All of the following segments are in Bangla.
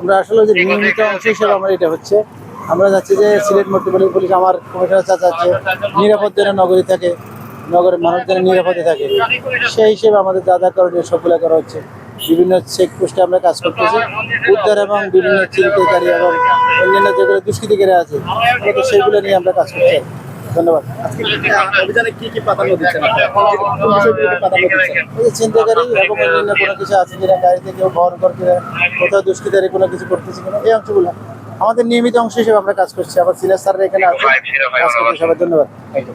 আমরা আসলে যে নিয়মিত অংশ হিসেবে আমার এটা হচ্ছে, আমরা যাচ্ছি যে সিলেট মেট্রোপলিটন পুলিশ, আমার কমিশনার চাচা আছে, নিরাপদ যেন নগরী থাকে, নগরের মানুষ যেন নিরাপদে থাকে। সেই হিসেবে আমাদের দাদা করণীয় সফল করা হচ্ছে। বিভিন্ন চেকপোস্টে আমরা কাজ করতেছি। উদ্ধার এবং বিভিন্ন চিন্তাকারী এবং অন্যান্য যেগুলো দুষ্কৃতিকারী আছে সেইগুলো নিয়ে আমরা কাজ করছি। ধন্যবাদ। অভিযানে কি কি প্রাধান্য দিচ্ছেন আপনারা? কোন এবং অন্যান্য কিছু আছে কিনা গাড়িতে কেউ বহন করতে কোথাও দুষ্কৃতারি কোনো কিছু করতেছে কিনা এই অংশগুলো। আমাদের নিয়মিত অংশ হিসেবে আমরা কাজ করছি। আবার সিনিয়র স্যাররা এখানে আছে। কাজ করতে সবাই ধন্যবাদ। থ্যাংক ইউ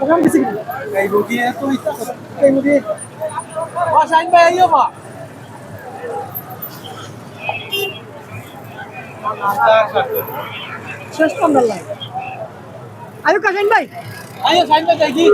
ওখান কিছু এই রোগী এত ইচ্ছা এই রোগী বাসাইন ভাই আইও বা শেষ পনেরো লাখ আয়ু কাকান ভাই আইও সাইন ভাই যাই কি